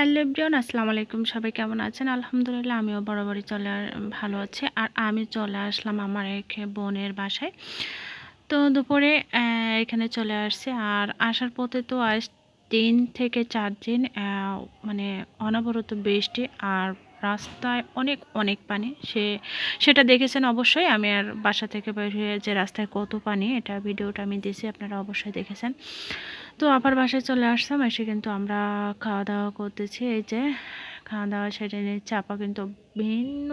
Hello everyone, আসসালামু আলাইকুম। সবাই কেমন আছেন? আলহামদুলিল্লাহ, আমিও বরাবরই চলে ভালো আছি। আর আমি চলে আসলাম আমার এক বোনের বাসায়। তো দুপুরে এখানে চলে আসছে। আর আসার পথে তো আজ তিন থেকে চার দিন মানে অনবরত বৃষ্টি আর রাস্তায় অনেক অনেক পানি। সে, সেটা দেখেছেন অবশ্যই। আমি আর বাসা থেকে বের হয়ে যে রাস্তায় কত পানি, এটা ভিডিওটা আমি দিয়েছি আপনারা অবশ্যই দেখেছেন। তো আবার বাসায় চলে আসতাম এসে কিন্তু আমরা খাওয়া দাওয়া করতেছি। এই যে খাওয়া দাওয়া সেটা নিয়ে চাপা কিন্তু ভিন্ন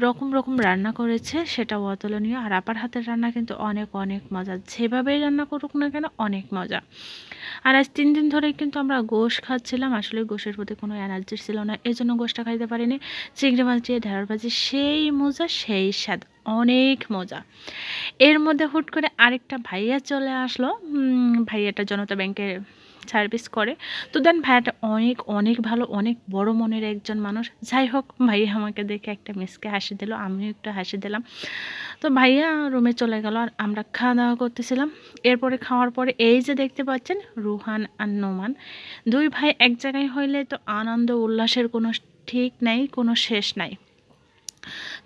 রকম রকম রান্না করেছে, সেটা অতুলনীয়। আর আপার হাতের রান্না কিন্তু অনেক অনেক মজা। যেভাবেই রান্না করুক না কেন, অনেক মজা। আর আজ তিন দিন ধরেই কিন্তু আমরা গোশ খাচ্ছিলাম। আসলে গোশের প্রতি কোনো এনার্জি ছিল না এই জন্য গোশটা খাইতে পারিনি। চিংড়ি মাছ দিয়ে ঢেঁড়ার ভাজি, সেই মজা, সেই স্বাদ, অনেক মজা। এর মধ্যে হুট করে আরেকটা ভাইয়া চলে আসলো। ভাইয়াটা জনতা ব্যাংকে সার্ভিস করে। তো দেন ভাইয়াটা অনেক অনেক ভালো, অনেক বড় মনের একজন মানুষ। যাই হোক, ভাইয়া আমাকে দেখে একটা মিসকে হাসি দিল, আমিও একটু হাসি দিলাম। তো ভাইয়া রুমে চলে গেল আর আমরা খাওয়া দাওয়া করতেছিলাম। এরপরে খাওয়ার পরে এই যে দেখতে পাচ্ছেন, রুহান আর নোমান। দুই ভাই এক জায়গায় হইলে তো আনন্দ, উল্লাসের কোনো ঠিক নাই, কোনো শেষ নাই।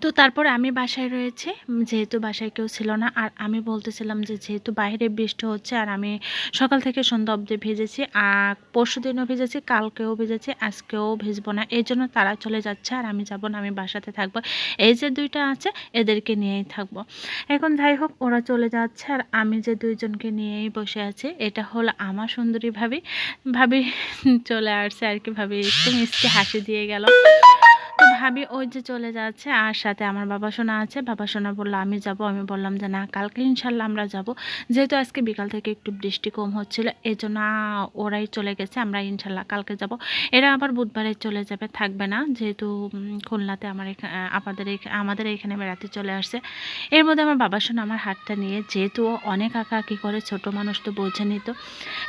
তো তারপর আমি বাসায় রয়েছে। যেহেতু বাসায় কেউ ছিল না, আর আমি বলতেছিলাম যে যেহেতু বাইরে বৃষ্টি হচ্ছে আর আমি সকাল থেকে সন্ধ্যা অবধি ভেজেছি, আর পরশু দিনও ভেজেছি, কালকেও ভেজেছি, আজকেও ভেজবো না। এই জন্য তারা চলে যাচ্ছে আর আমি যাব না, আমি বাসাতে থাকব। এই যে দুইটা আছে, এদেরকে নিয়েই থাকব। এখন যাই হোক, ওরা চলে যাচ্ছে আর আমি যে দুইজনকে নিয়েই বসে আছি, এটা হলো আমার সুন্দরী ভাবি। ভাবি চলে আসছে আর কি, ভাবি একটু মিষ্টি হাসি দিয়ে গেল। তো ভাবি ওই যে চলে যাচ্ছে। আর সাথে আমার বাবা সোনা আছে। বাবা সোনা বলল আমি যাব। আমি বললাম যে না কালকে ইনশাল্লাহ আমরা যাব। যেহেতু আজকে বিকাল থেকে একটু বৃষ্টি কম হচ্ছিল এই জন্য ওরাই চলে গেছে। আমরা ইনশাল্লাহ কালকে যাব। এরা আবার বুধবারে চলে যাবে থাকবে না। যেহেতু খুলনাতে আমার এখা- আহ, আমাদের এখানে বেড়াতে চলে আসছে। এর মধ্যে আমার বাবা শোনা আমার হাতটা নিয়ে যেহেতু অনেক আঁকা আঁকি করে ছোট মানুষ তো বোঝে নিত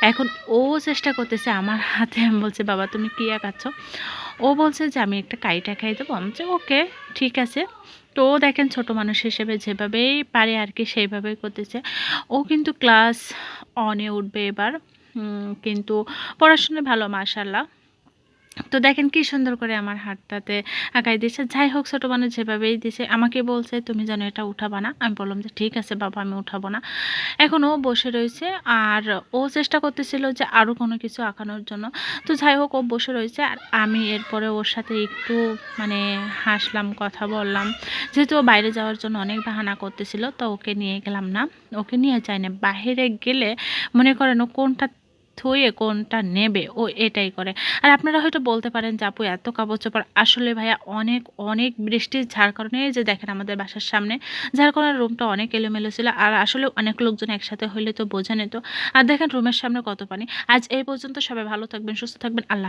এখন ও চেষ্টা করতেছে আমার হাতে। বলছে বাবা তুমি কী আঁকাচ্ছ? ও বলছে যে, আমি একটা কাইটা খাই দেবো। আমি ওকে, ঠিক আছে। তো দেখেন ছোট মানুষ হিসেবে যেভাবেই পারে আর কি, সেইভাবেই করতেছে। ও কিন্তু ক্লাস অনে উঠবে এবার। কিন্তু পড়াশোনায় ভালো মাশাল্লাহ তো দেখেন কি সুন্দর করে আমার হাতটাতে আঁকাই দিয়েছে। যাই হোক, ছোটো মানুষ যেভাবেই দিছে, আমাকে বলছে, তুমি যেন এটা উঠাবা না। আমি বললাম যে, ঠিক আছে বাবা, আমি উঠাবো না। এখন ও বসে রয়েছে আর ও চেষ্টা করতেছিল যে আরও কোনো কিছু আঁকানোর জন্য। তো যাই হোক, ও বসে রয়েছে আর আমি এরপরে ওর সাথে একটু মানে হাসলাম, কথা বললাম। যেহেতু ও বাইরে যাওয়ার জন্য অনেক বাহানা করতেছিল, তো ওকে নিয়ে গেলাম না। ওকে নিয়ে যাই না বাইরে গেলে মনে করেন ও কোনটা থুয়ে কোনটা নেবে ও এটাই করে। আর আপনারা হয়তো বলতে পারেন যে, আপু, এত কাপড় চোপড়। আসলে ভাইয়া অনেক অনেক বৃষ্টির যার কারণে যে দেখেন আমাদের বাসার সামনে। যার কারণে রুমটা অনেক এলোমেলো ছিল আর আসলে অনেক লোকজন একসাথে হইলে তো বোঝা নিত। আর দেখেন রুমের সামনে কত পানি। আজ এই পর্যন্ত সবাই ভালো থাকবেন, সুস্থ থাকবেন। আল্লাহ